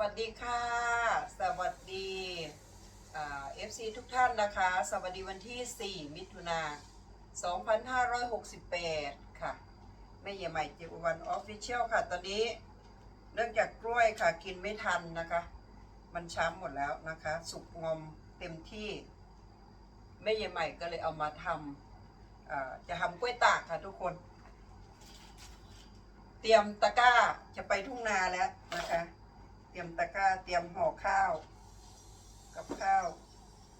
วัสดีค่ะ สวัสดีเอฟซีทุกท่านนะคะ สวัสดีวันที่ 4 มิถุนา2568 ค่ะแม่เยี่ยใหม่เจววันออฟฟิเชียลค่ะ ตอนนี้เนื่องจากกล้วยค่ะ กินไม่ทันนะคะ มันช้ำหมดแล้วนะคะ สุกงอมเต็มที่แม่เยี่ยใหม่ก็เลยเอามาทำจะทำกล้วยตากค่ะทุกคน เตรียมตะกร้าจะไปทุ่งนาแล้วนะคะ เตรียมตะกร้าเตรียมห่อข้าว กับข้าว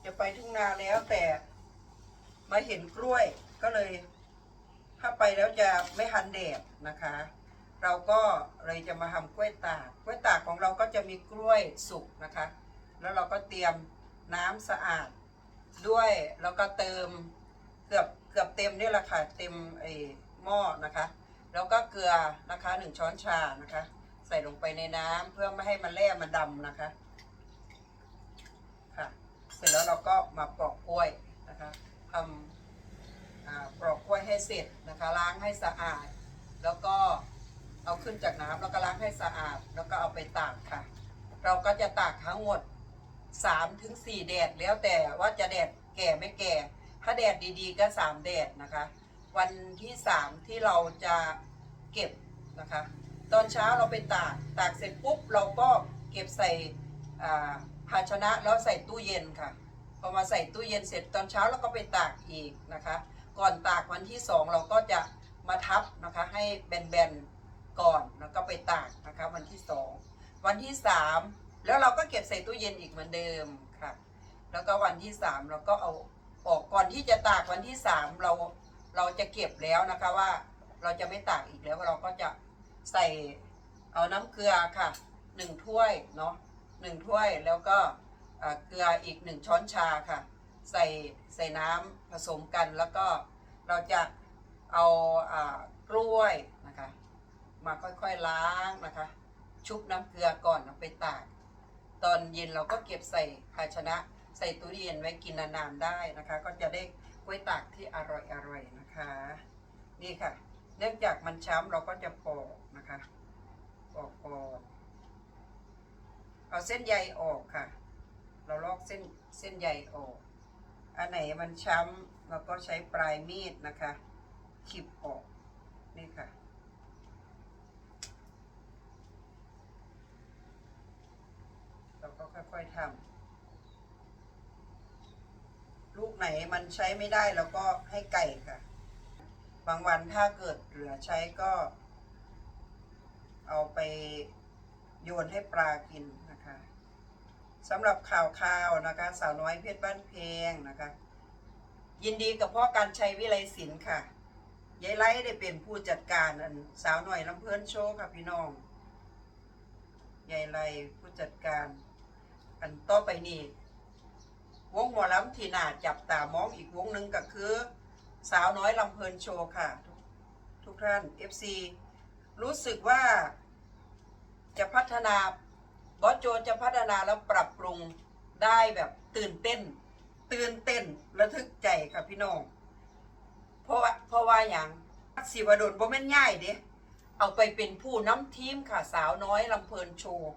จะไปทุ่งนาแล้วแต่มาเห็นกล้วยก็เลย ถ้าไปแล้วจะไม่ทันแดดนะคะ เราก็เลยจะมาทำกล้วยตากกล้วยตากของเราก็จะมีกล้วยสุกนะคะ แล้วเราก็เตรียมน้ำสะอาดด้วยแล้วก็เติมเกือบเกือบเต็มนี่แหละค่ะเต็มไอ้หม้อนะคะ แล้วก็เกลือนะคะหนึ่งช้อนชานะคะ ใส่ลงไปในน้ำเพื่อไม่ให้มันแร่มันดำนะคะ ค่ะ เสร็จแล้วเราก็มาปอกกล้วยนะคะทำอ่าปอกกล้วยให้เสร็จนะคะ ล้างให้สะอาด แล้วก็เอาขึ้นจากน้ำแล้วก็ล้างให้สะอาด แล้วก็เอาไปตากค่ะ เราก็จะตากทั้งหมด3ถึง4แดดแล้วแต่ว่าจะแดดแก่ไม่แก่ ถ้าแดดดีๆก็ 3 แดดนะคะ วันที่ 3 ที่เราจะเก็บนะคะ ตอนเช้าเราไปตาก ตากเสร็จปุ๊บเราก็เก็บใส่ภาชนะแล้วใส่ตู้เย็นค่ะ พอมาใส่ตู้เย็นเสร็จตอนเช้าเราก็ไปตากอีกนะคะ ก่อนตากวันที่ 2 เราก็จะมาทับนะคะให้แบนๆก่อนแล้วก็ไปตากนะคะวันที่ 2 วันที่ 3 แล้วเราก็เก็บใส่ตู้เย็นอีกเหมือนเดิมค่ะ แล้วก็วันที่ 3 เราก็เอาออกก่อนที่จะตากวันที่ 3 เราเราจะเก็บแล้วนะคะว่าเราจะไม่ตากอีกแล้วเราก็จะ ใส่เอาน้ำเกลือค่ะหนึ่งถ้วยเนาะหนึ่งถ้วยแล้วก็เกลืออีกหนึ่งช้อนชาค่ะ ใส่ใส่น้ำผสมกันแล้วก็เราจะเอาอากล้วยนะคะ มาค่อยๆล้างนะคะ ชุบน้ำเกลือก่อนเอาไปตากตอนเย็นเราก็เก็บใส่ภาชนะ ใส่ตู้เย็นไว้กินนานๆได้นะคะ ก็จะได้กล้วยตากที่อร่อยๆนะคะ นี่ค่ะ เนื่องจากมันช้ำเราก็จะปอกนะคะปอกก่อนเอาเส้นใยออกค่ะ เราลอกเส้นเส้นใยออก อันไหนมันช้ำเราก็ใช้ปลายมีดนะคะขีบออกนี่ค่ะเราก็ค่อยๆทำลูกไหนมันใช้ไม่ได้เราก็ให้ไก่ค่ะ บางวันถ้าเกิดเหลือใช้ก็ เอาไปโยนให้ปลากินนะคะสำหรับข่าวข่าวนะคะสาวน้อยเพชรบ้านเพลงนะคะ ยินดีกับพ่อการชัยวิไลศิลป์ค่ะยายไล่ได้เป็นผู้จัดการอันสาวหน่อยลำเพลินโชว์ค่ะพี่น้องยายไล่ผู้จัดการ อันต่อไปนี่วงหมอลำที่น่าจับตามองอีกวงหนึ่งก็คือ สาวน้อยลำเพลินโชว์ค่ะทุกทุกท่าน FC รู้สึกว่าจะพัฒนาบอสโจจะพัฒนาแล้วปรับปรุงได้แบบตื่นเต้น ตื่นเต้นระทึกใจค่ะพี่น้อง เพราะว่าเพราะว่าอย่างสิวดลบ่แม่นง่ายเด้เอาไปเป็นผู้น้ำทีมค่ะสาวน้อยลำเพลินโชว์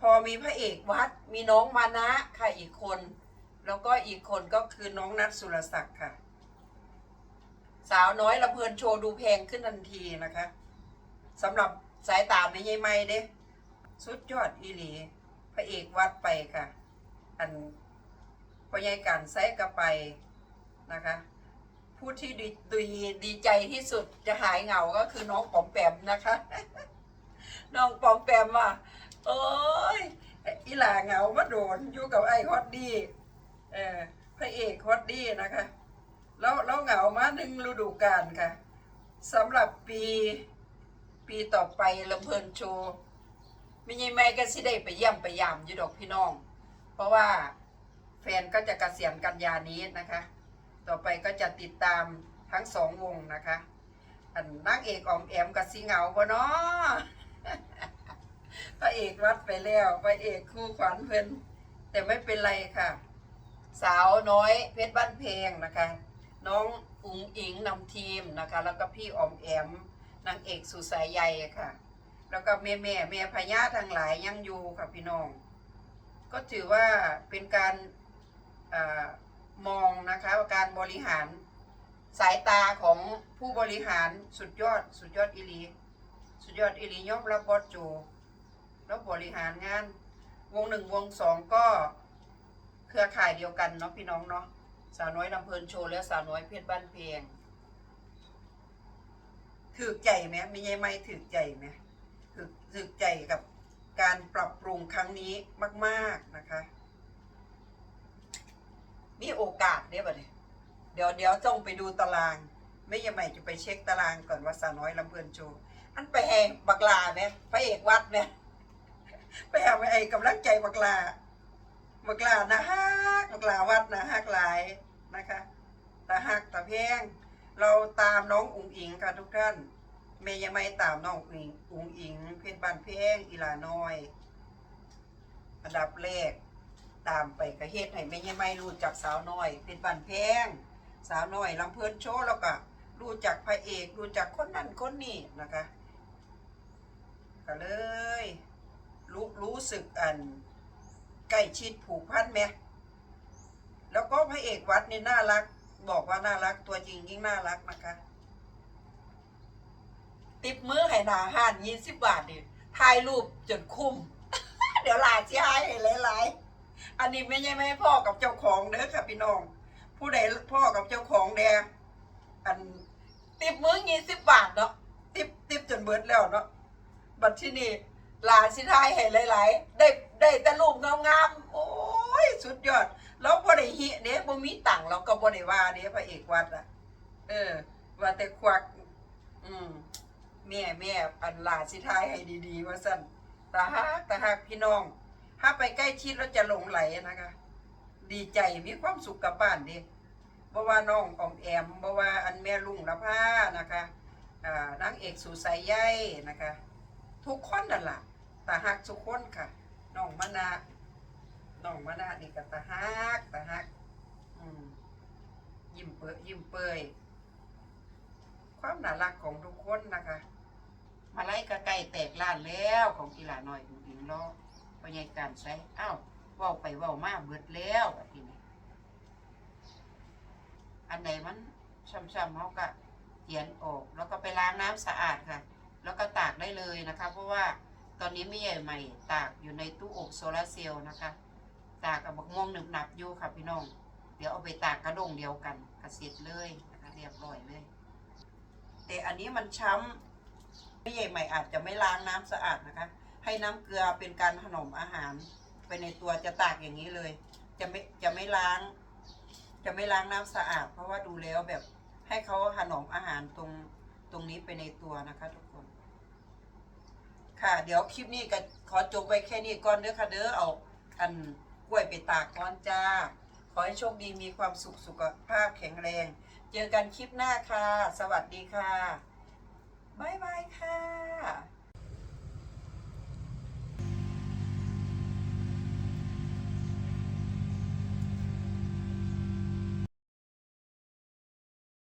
พอมีพระเอกวัดมีน้องมานะค่ะอีกคน แล้วก็อีกคนก็คือน้องนัทสุรศักดิ์ค่ะ สาวน้อยละเพลินโชว์ดูแพงขึ้นทันทีนะคะสำหรับสายตาไม่ใช่ไม่เด้สุดยอดอีหลี พระเอกวัดไปค่ะ อันพอใหญ่การใส่กระไปนะคะผู้ที่ดีดีดีใจที่สุดจะหายเหงาก็คือน้องปอมแปมนะคะ น้องปอมแปมอะโอ้ยอีหลาเหงามาโดนอยู่กับไอ้ฮอตดี้เออพระเอกฮอตดี้นะคะ แล้วแล้วเหงามาหนึ่งฤดูกาลค่ะสำหรับปีปีต่อไปลำเพลินโชว์ไม่ใช่ไม่ก็สิได้ไปเยี่ยมไปยามอยู่ดอกพี่น้อง เพราะว่าแฟนก็จะกะเกษียณกันยานี้นะคะ ต่อไปก็จะติดตามทั้งสองวงนะคะอันนางเอกออมแอมกับสิเหงาบ่เนาะพระเอกวัดไปแล้วพระเอกคู่ขวัญเพิ่นแต่ไม่เป็นไรค่ะ สาวน้อยเพชรบ้านเพลงนะคะ น้องอุ๋งอิงนำทีมนะคะ แล้วก็พี่ออมแอมนางเอกสุสายใยค่ะ แล้วก็แม่แม่แม่พญาทั้งหลายยังอยู่ค่ะพี่น้อง ก็ถือว่าเป็นการอมองนะคะการบริหารสายตาของผู้บริหารสุดยอด สุดยอดอีหลีสุดยอดอีหลียอมรับบอสโจแล้วบริหารงาน วงหนึ่งวงสองก็เครือข่ายเดียวกันเนาะพี่น้องเนาะ สาวน้อยลำเพลินโชว์และสาวน้อยเพชรบ้านเพียงถือใจไหมมีไงไม่ถือใจไหมถือถือใจกับการปรับปรุงครั้งนี้มาก ๆนะคะ มีโอกาสเนี่ยบ่เนี่ยเดี๋ยวเดี๋ยวต้องไปดูตาราง ไม่ยังไม่จะไปเช็คตารางก่อนว่าสาวน้อยลำเพลินโชว์อันไปแหงบักลาไหมพระเอกวัดไหมไปหาไปไอ้กำลังใจบักลาบักลานะฮักบักลาวัดนะฮักหลาย นะคะตาฮักตาแพงเราตามน้องอุ๋งอิงค่ะทุกท่านเมย์ยังไม่ตามน้องอุ๋งอิงอุ๋งอิง เพชรบ้านแพงอีลาน้อยอันดับแรกตามไปกระเฮ็ดให้เมย์ยังไม่รู้จักสาวน้อยเพชรบ้านแพงสาวน้อยลำเพลินโชว์แล้วก็รู้จักพระเอกรู้จักคนนั้นคนนี้นะคะก็เลยรู้รู้สึกอันใกล้ชิดผูกพันไหม แล้วก็พระเอกวัดนี่น่ารัก บอกว่าน่ารักตัวจริงยิ่งน่ารักนะคะ ติบมือให้นาห้านยี่สิบบาทดิถ่ายรูปจนคุ้ม เดี๋ยวหลายที่ให้หลายๆอันนี้ไม่ใช่ไม่พ่อกับเจ้าของเด้อค่ะพี่น้อง ผู้ใดพ่อกับเจ้าของแดอันติบมือยี่สิบบาทเนาะติบติบจนเบิดแล้วเนาะบัดที่นี่หลานสิทายเห็นหลายๆได้ได้แต่รูปงามๆโอ้ยสุดยอด แล้วบ่ได้เฮียเด้บ่มีตังเราก็บ่ได้ว่าเด้พระเอกวัดอะ เออ ว่าแต่ควัก อืมแม่แม่อันหลาสิทายให้ดี ๆ ว่าซั่นตาฮักตาฮักพี่น้อง ถ้าไปใกล้ชิดแล้วจะหลงไหลนะคะ ดีใจมีความสุขกับบ้านเดิบ่ว่าน้องออมแอมบ่ว่าอันแม่ลุงละพานะคะอ่านางเอกสุสายใยนะคะ ทุกคนนั่นล่ะตาฮักทุกคนค่ะ น้องมะนา น้องมะนานี่ก็ตาฮักตาฮักอืมยิ้มเปื้อยิ้มเปยความน่ารักของทุกคนนะคะ มาไล่กระไก่แตกล้านแล้วของกีฬาหน่อยอิงล้อพอใหญายการใช้อ้าวเว้าไปเว้ามาเบิดแล้วอะทีนี้อันไหนมันช้ำๆเขาก็เขียนออก แล้วก็ไปล้างน้ำสะอาดค่ะ แล้วก็ตากได้เลยนะคะ เพราะว่าตอนนี้ไม่ใหญ่ใหม่ตากอยู่ในตู้อบโซลาร์เซลล์นะคะ ตากกับบักม่วงหนึบหนับอยู่ค่ะพี่น้อง เดี๋ยวเอาไปตากกระดงเดียวกันกระเสร็จเลยนะคะเรียบร้อยเลย แต่อันนี้มันช้ำไม่ใหญ่ใหม่อาจจะไม่ล้างน้ำสะอาดนะคะ ให้น้ำเกลือเป็นการถนอมอาหาร ไปในตัวจะตากอย่างนี้เลย จะไม่จะไม่ล้าง จะไม่ล้างน้ำสะอาด เพราะว่าดูแล้วแบบให้เขาถนอมอาหารตรงตรงนี้ไปในตัวนะคะทุกคนค่ะ เดี๋ยวคลิปนี้ก็ขอจบไว้แค่นี้ก่อนเด้อค่ะเด้อเอาอัน กล้วยไปตากก้อนจ้า ขอให้โชคดีมีความสุขสุขภาพแข็งแรง เจอกันคลิปหน้าค่ะ สวัสดีค่ะ บ๊ายบายค่ะ